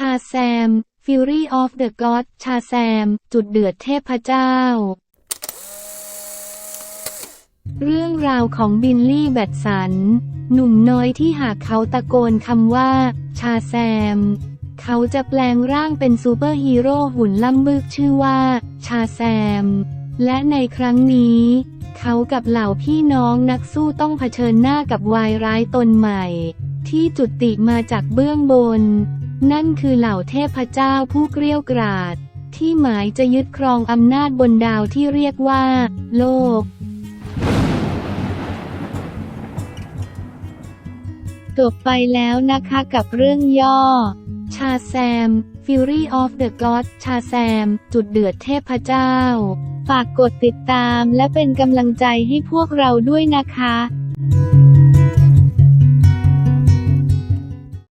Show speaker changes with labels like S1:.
S1: ชาแซม Fury of the God ชาแซม จุดเดือดเทพเจ้า เรื่องราวของบิลลี่แบตสัน หนุ่มน้อยที่หากเขาตะโกนคำว่า ชาแซม เขาจะแปลงร่างเป็นซูเปอร์ฮีโร่หุ่นล่ำบึกชื่อว่า ชาแซม และในครั้งนี้ เขากับเหล่าพี่น้องนักสู้ต้องเผชิญหน้ากับวายร้ายตนใหม่ ที่จุติมาจากเบื้องบน นั่นคือเหล่าเทพเจ้าผู้เกรี้ยวกราด ที่หมายจะยึดครองอำนาจบนดาวที่เรียกว่า โลกจบไปแล้วนะคะกับเรื่องย่อ ชาแซม Fury of the God ชาแซม จุดเดือดเทพเจ้า ฝากกดติดตามและเป็นกำลังใจให้พวกเราด้วยนะคะ